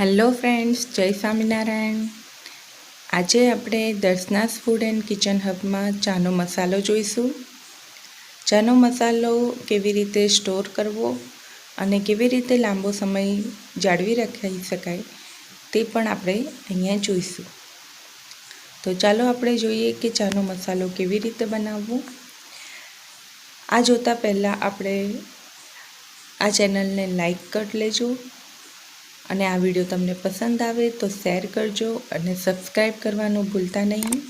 Hello friends જય સ્વામિનારાયણ. આજે આપણે દર્શનાસ ફૂડ એન્ડ કિચન હબમાં ચાનો મસાલો જોઈશું. ચાનો મસાલો કેવી રીતે સ્ટોર કરવો અને કેવી રીતે લાંબો સમય જાળવી રાખી શકાય તે પણ આપણે અહીંયા જોઈશું. તો ચાલો આપણે જોઈએ કે ચાનો મસાલો કેવી રીતે બનાવવો. આ જોતાં પહેલાં આપણે આ ચેનલને લાઈક કરી લેજો. અને આ વીડિયો તમને પસંદ આવે તો શેર કરજો અને સબસ્ક્રાઈબ કરવાનું ભૂલતા નહીં.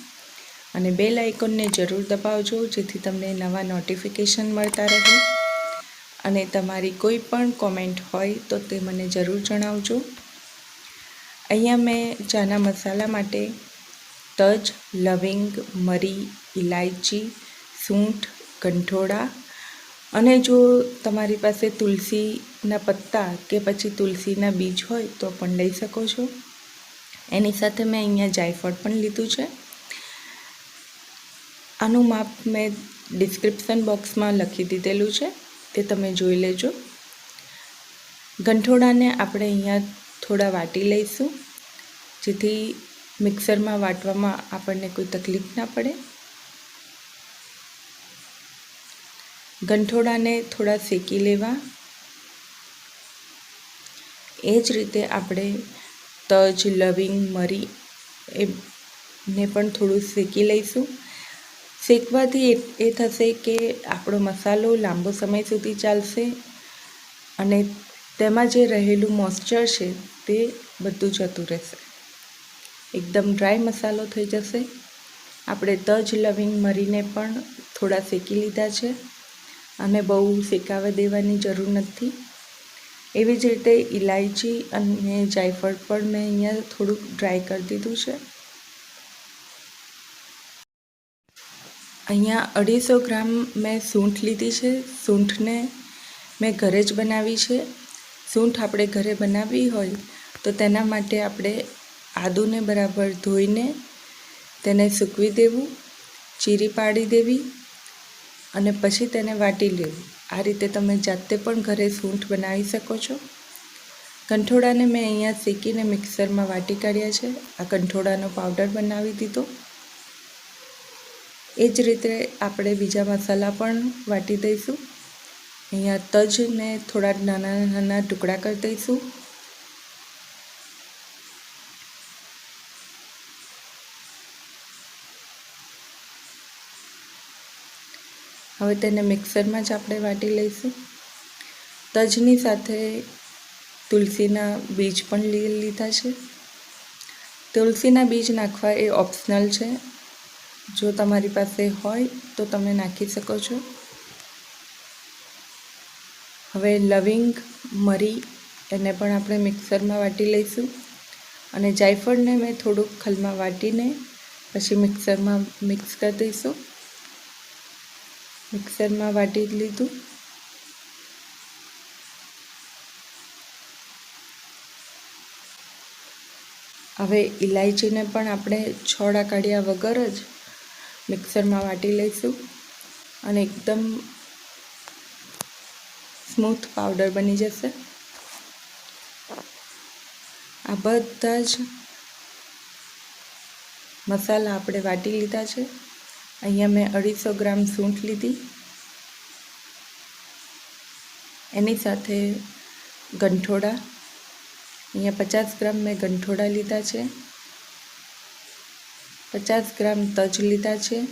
અને બેલ આઇકોનને જરૂર દબાવજો, જેથી તમને નવા નોટિફિકેશન મળતા રહે. અને તમારી કોઈ પણ કોમેન્ટ હોય તો તે મને જરૂર જણાવજો. અહીંયા મેં ચાના મસાલા માટે તજ, લવિંગ, મરી ઇલાયચી સૂંઠ, ગંઠોડા અને જો તમારી પાસે તુલસીના પત્તા કે પછી તુલસીના બીજ હોય તો પણ લઈ શકો છો. એની સાથે મેં અહીંયા જાયફળ પણ લીધું છે. આનું માપ મેં ડિસ્ક્રિપ્શન બોક્સમાં લખી દીધેલું છે, તે તમે જોઈ લેજો. ગંઠોડાને આપણે અહીંયા થોડા વાટી લઈશું, જેથી મિક્સરમાં વાટવામાં આપણને કોઈ તકલીફ ના પડે. ગંઠોડાને થોડા શેકી લેવા. એ જ રીતે આપણે તજ, લવિંગ, મરી એને પણ થોડું શેકી લઈશું. શેકવાથી એ થશે કે આપણો મસાલો લાંબો સમય સુધી ચાલશે અને તેમાં જે રહેલું મોઇસ્ચર છે તે બધું જતું રહેશે. એકદમ ડ્રાય મસાલો થઈ જશે. આપણે તજ, લવિંગ, મરીને પણ થોડા શેકી લીધા છે. અને બહુ શેકાવા દેવાની જરૂર નથી. એવી જ રીતે ઇલાયચી અને જાયફળ પણ મેં અહીંયા થોડુંક ડ્રાય કરી દીધું છે. અહીંયા અઢીસો ગ્રામ મેં સૂંઠ લીધી છે. સૂંઠને મેં ઘરે જ બનાવી છે. સૂંઠ આપણે ઘરે બનાવવી હોય તો તેના માટે આપણે આદુને બરાબર ધોઈને તેને સૂકવી દેવું, ચીરી પાડી દેવી અને પછી તેને વાટી લેવું. આ રીતે તમે જાતે પણ ઘરે સૂંઠ બનાવી શકો છો. કંઠોડાને મેં અહીંયા શેકીને મિક્સરમાં વાટી કાઢ્યા છે. આ કંઠોડાનો પાવડર બનાવી દીધો. એ જ રીતે આપણે બીજા મસાલા પણ વાટી દઈશું. અહીંયા તજને થોડા નાના નાના ટુકડા કરી દઈશું. હવે તેને મિક્સરમાં જ આપણે વાટી લઈશું. તજની સાથે તુલસીના બીજ પણ લીધા છે. તુલસીના બીજ નાખવા એ ઓપ્શનલ છે. જો તમારી પાસે હોય તો તમે નાખી શકો છો. હવે લવિંગ, મરી એને પણ આપણે મિક્સરમાં વાટી લઈશું. અને જાયફળને મેં થોડુંક ખલમાં વાટીને પછી મિક્સરમાં મિક્સ કરી દઈશું. મિક્સરમાં વાટી લીધું. હવે ઇલાયચીને પણ આપણે છોડા કાઢ્યા વગર જ મિક્સરમાં વાટી લઈશું અને એકદમ સ્મૂથ પાવડર બની જશે. આ બધા જ મસાલા આપણે વાટી લીધા છે. અહીંયા મેં અઢીસો ગ્રામ સૂંઠ લીધી. એની સાથે ગંઠોડા. અહીંયા પચાસ ગ્રામ મેં ગંઠોડા લીધા છે. પચાસ ગ્રામ તજ લીધા છે.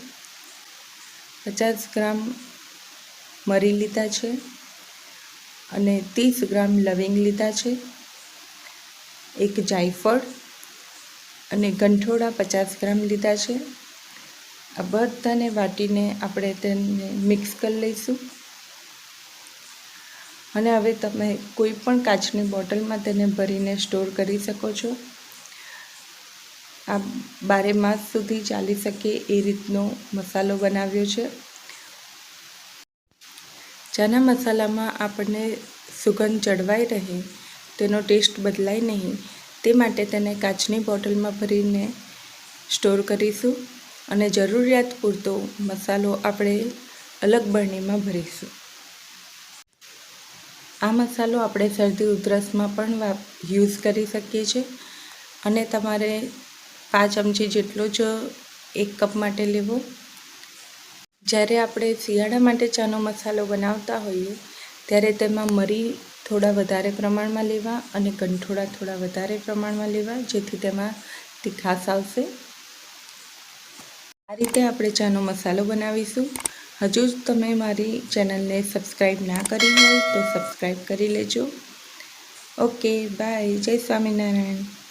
પચાસ ગ્રામ મરી લીધા છે. અને ત્રીસ ગ્રામ લવિંગ લીધા છે. એક જાયફળ અને ગંઠોડા પચાસ ગ્રામ લીધા છે. આ બધાને વાટીને આપણે તેને મિક્સ કરી લઈશું. અને હવે તમે કોઈ પણ કાચની બોટલમાં તેને ભરીને સ્ટોર કરી શકો છો. આ બારે માસ સુધી ચાલી શકે એ રીતનો મસાલો બનાવ્યો છે. ચાના મસાલામાં આપણને સુગંધ જળવાઈ રહે, તેનો ટેસ્ટ બદલાય નહીં, તે માટે તેને કાચની બોટલમાં ભરીને સ્ટોર કરીશું. અને જરૂરિયાત પૂરતો મસાલો આપણે અલગ બરણીમાં ભરીશું. આ મસાલો આપણે શરદી ઉધરસમાં પણ યુઝ કરી શકીએ છીએ અને તમારે પાંચ ચમચી જેટલો જ એક કપ માટે લેવો. જ્યારે આપણે શિયાળા માટે ચાનો મસાલો બનાવતા હોઈએ ત્યારે તેમાં મરી થોડા વધારે પ્રમાણમાં લેવા અને કંઠોળા થોડા વધારે પ્રમાણમાં લેવા જેથી તેમાં તીખાશ આવશે. આ રીતે આપણે ચાનો મસાલો બનાવીશું. હજુ જ તમે મારી ચેનલને સબસ્ક્રાઈબ ના કરી હોય તો સબસ્ક્રાઈબ કરી લેજો. Okay, bye. જય સ્વામિનારાયણ.